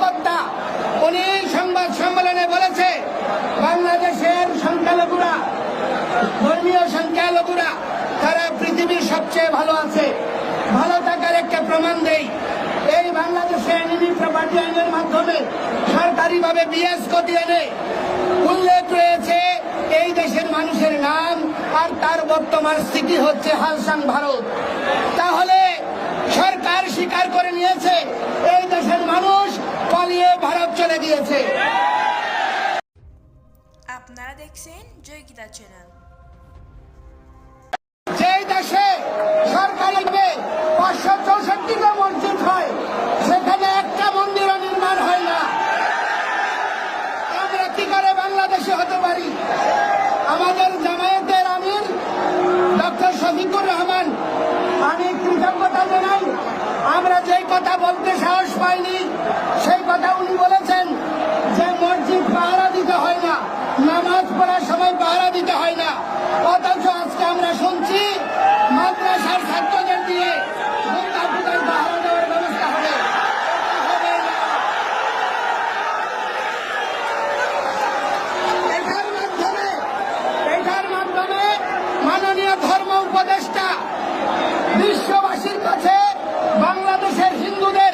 কর্মকর্তা, উনি সংবাদ সম্মেলনে বলেছে, বাংলাদেশের সংখ্যালঘুরা, ধর্মীয় সংখ্যালঘুরা, তারা পৃথিবীর সবচেয়ে ভালো আছে। ভালো থাকার একটা প্রমাণ দেই। এই বাংলাদেশে এনিমি প্রপার্টি আইনের মাধ্যমে সরকারিভাবে বিএস গতি এনে উল্লেখ রয়েছে, এই দেশের মানুষের নাম আর তার বর্তমান স্থিতি হচ্ছে হালসান ভারত। তাহলে সরকার স্বীকার করে নিয়েছে, এই দেশের মানুষ পালিয়ে ভারত চলে গিয়েছে। আপনারা দেখছেন জয়গীতা চ্যানেল। যেই দেশে সরকারিভাবে পাঁচশো চৌষট্টিটা মসজিদ হয় সেখানে একটা মন্দিরও নির্মাণ হয় না। আমরা কি করে বাংলাদেশে হতে পারি? আমাদের জামায়াতের আমির ডক্টর শফিকুর রহমান আমি কৃতজ্ঞতা জানাই আমরা যেই কথা বলতে সাহস পাইনি কথা উনি বলেছেন যে মসজিদ পাহারা দিতে হয় না, নামাজ পড়ার সময় পাহারা দিতে হয় না। অথচ আজকে আমরা শুনছি মাদ্রাসার ছাত্রদের দিয়ে দুর্গা পূজার পাহারা দেওয়ার ব্যবস্থা হবে হবে না। এটার মাধ্যমে এটার মাধ্যমে মাননীয় ধর্ম উপদেষ্টা বিশ্ববাসীর কাছে বাংলাদেশের হিন্দুদের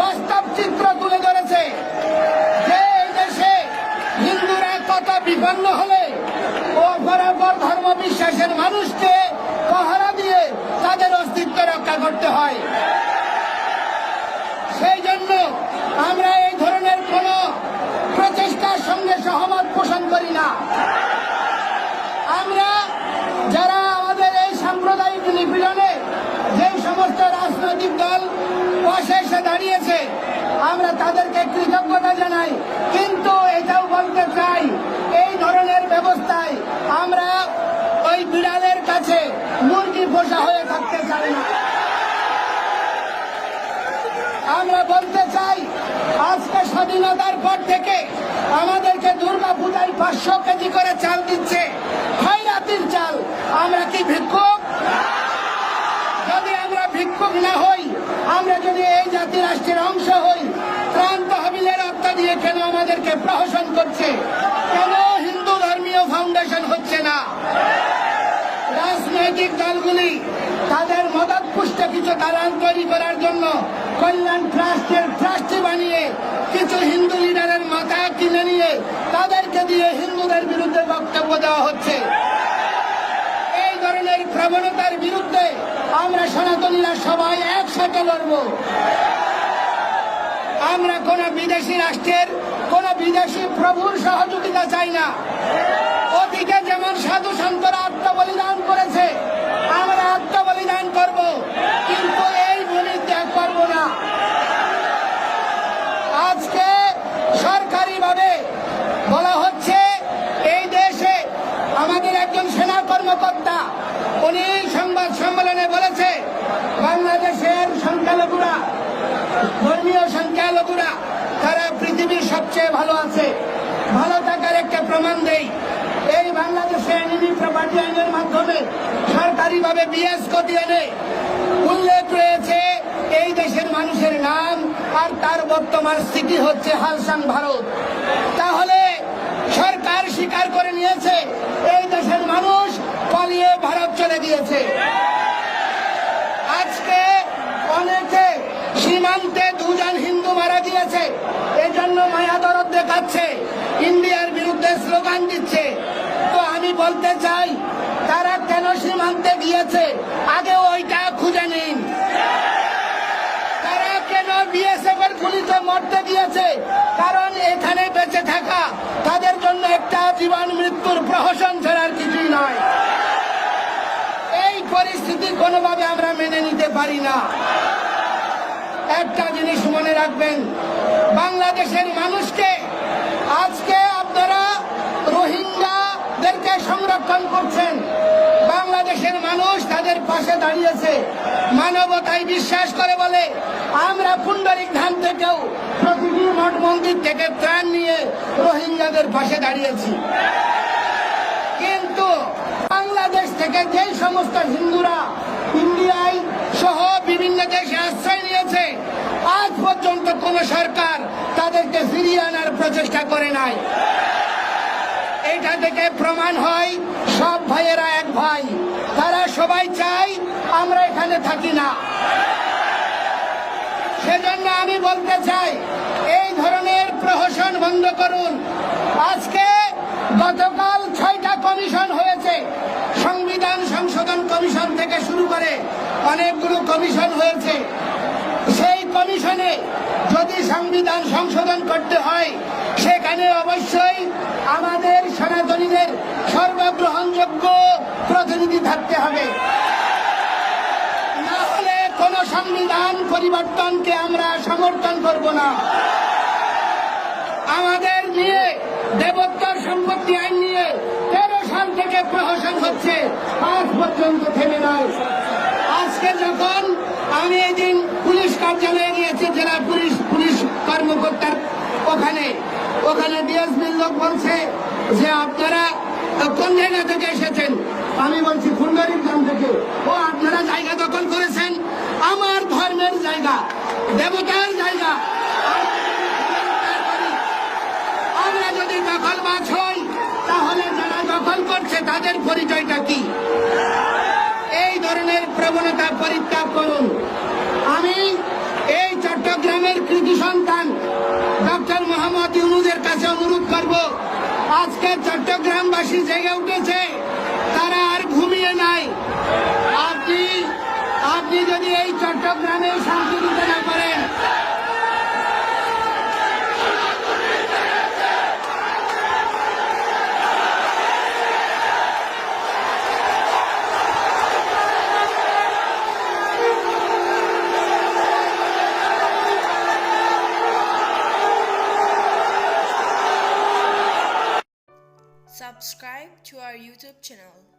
বাস্তব চিত্র তুলে ধরেছে যে এই দেশে হিন্দুরা কত বিপন্ন হলে বরাবর ধর্ম বিশ্বাসের মানুষকে পাহারা দিয়ে তাদের অস্তিত্ব রক্ষা করতে হয়। সেই জন্য আমরা এই ধরনের কোন প্রচেষ্টার সঙ্গে সহমত পোষণ করি না। আমরা যারা আমাদের এই সাম্প্রদায়িক নিপীড়নে যে সমস্ত রাজনৈতিক দল এসে দাঁড়িয়েছে, আমরা তাদেরকে কৃতজ্ঞতা জানাই কিন্তু এটাও বলতে চাই এই ধরনের ব্যবস্থায় আমরা ওই বিড়ালের কাছে মুরগি পোষা হয়ে থাকতে চাই না। আমরা বলতে চাই, আজকে স্বাধীনতার পর থেকে আমাদেরকে দুর্গা পূজায় পাঁচশো কেজি করে চাল দিচ্ছে। খয়রাতির চাল, আমরা কি ভিক্ষুক? যদি আমরা ভিক্ষুক না হই, আমরা যদি এই জাতি রাষ্ট্রের অংশ হই, ত্রাণ তহবিলের রক্ত দিয়ে কেন আমাদেরকে প্রহসন করছে? কেন হিন্দু ধর্মীয় ফাউন্ডেশন হচ্ছে না? রাজনৈতিক দলগুলি তাদের মদত পুষ্ট কিছু দালান তৈরি করার জন্য কল্যাণ ট্রাস্টের ট্রাস্টি বানিয়ে কিছু হিন্দু লিডারের মাথা কিনে নিয়ে তাদেরকে দিয়ে হিন্দুদের বিরুদ্ধে বক্তব্য দেওয়া হচ্ছে। এই ধরনের প্রবণতার বিরুদ্ধে আমরা সনাতনীরা সবাই একসাথে লড়ব। আমরা কোন বিদেশি রাষ্ট্রের কোন বিদেশি প্রভুর সহযোগিতা চাই না। ওদিকে যেমন সাধু সন্তরা আত্মবলিদান করেছে, আমরা আত্মবলিদান করব, কিন্তু এই বলি ত্যাগ করব না। আজকে সরকারিভাবে বলা হচ্ছে, এই দেশে আমাদের একজন সেনা কর্মকর্তা, উনি সংবাদ সম্মেলনে বলেছে, বাংলাদেশের সংখ্যালঘুরা, ধর্মীয় সংখ্যালঘুরা সবচেয়ে ভালো আছে। ভালো থাকার একটা প্রমাণ দেই। এই বাংলাদেশে এনিমি প্রপার্টি আইনের মাধ্যমে সরকারিভাবে বিএস গতি এনে উল্লেখ রয়েছে, এই দেশের মানুষের নাম আর তার বর্তমান স্থিতি হচ্ছে হালসাং ভারত। তাহলে সরকার স্বীকার করে নিয়েছে, এই দেশের মানুষ পালিয়ে ভারত চলে গিয়েছে। আজকে অনেকে সীমান্তে দুজন হিন্দু মারা গিয়েছে, এজন্য মায়া দেখাচ্ছে ইন্ডিয়ার বিরুদ্ধে স্লোগান দিচ্ছে। তো আমি বলতে চাই, তারা কেন সীমান্তে গিয়েছে? আগে ওইটা খুঁজে নিন। তারা কেন বিএসএফ এর গুলিতে মরতে গিয়েছে? কারণ এখানে বেঁচে থাকা, তাদের জন্য একটা জীবন মৃত্যুর প্রহসন ছাড়ার কিছুই নয়। এই পরিস্থিতি কোনোভাবে আমরা মেনে নিতে পারি না। একটা জিনিস মনে রাখবেন বাংলাদেশের মানুষকে আজকে আপনারা রোহিঙ্গাদেরকে সংরক্ষণ করছেন। বাংলাদেশের মানুষ তাদের পাশে দাঁড়িয়েছে। মানবতায় বিশ্বাস করে বলে আমরা পুণ্ডরিক ধাম থেকেও প্রতিটি মঠ মন্দির থেকে ত্রাণ নিয়ে রোহিঙ্গাদের পাশে দাঁড়িয়েছি। কিন্তু বাংলাদেশ থেকে যে সমস্ত হিন্দুরা, ইন্ডিয়ায় সহ বিভিন্ন দেশে আশ্রয় নিয়েছে আজ পর্যন্ত কোন সরকার তাদেরকে ফিরিয়ে আনার প্রচেষ্টা করে নাই। এটা থেকে প্রমাণ হয়, সব ভাইয়েরা এক ভাই। তারা সবাই চাই আমরা এখানে থাকি না। সেজন্য আমি বলতে চাই, এই ধরনের প্রহসন বন্ধ করুন। আজকে গতকাল ছয়টা কমিশন হয়েছে। সংবিধান সংশোধন কমিশন থেকে শুরু করে অনেকগুলো কমিশন হয়েছে। সেই কমিশনে যদি সংবিধান সংশোধন করতে হয়, সেখানে অবশ্যই আমাদের সনাতনীদের সর্বগ্রহণযোগ্য প্রতিনিধি থাকতে হবে। না হলে কোন সংবিধান পরিবর্তনকে আমরা সমর্থন করব না। আমাদের নিয়ে দেবোত্তর সম্পত্তি আইন নিয়ে তেরো সাল থেকে প্রহসন হচ্ছে, আজ পর্যন্ত থেমে নয়। আজকে যখন আমি এদিন পুলিশ কার্যালয়ে গিয়েছি, জেলা পুলিশ পুলিশ কর্মকর্তার ওখানে ওখানে ডিএসপির লোক বলছে যে আপনারা কোন জায়গা থেকে এসেছেন? আমি বলছি ফুলবাড়ির গ্রাম থেকে। ও, আপনারা জায়গা দখল করেছেন? আমার ধর্মের জায়গা, দেবতার জায়গা। আমরা যদি দখলবাজ হই, তাহলে যারা দখল করছে, তাদের পরিচয়টা কি? এই ধরনের প্রবণতা পরিত্যাগ করুন। আমি এই চট্টগ্রামের কৃতি সন্তান, ডক্টর মোহাম্মদ ইউনুদের কাছে অনুরোধ করব, আজকে চট্টগ্রামবাসী জেগে উঠেছে, তারা আর ঘুমিয়ে নাই। আপনি আপনি যদি এই চট্টগ্রামে শান্তি YouTube channel.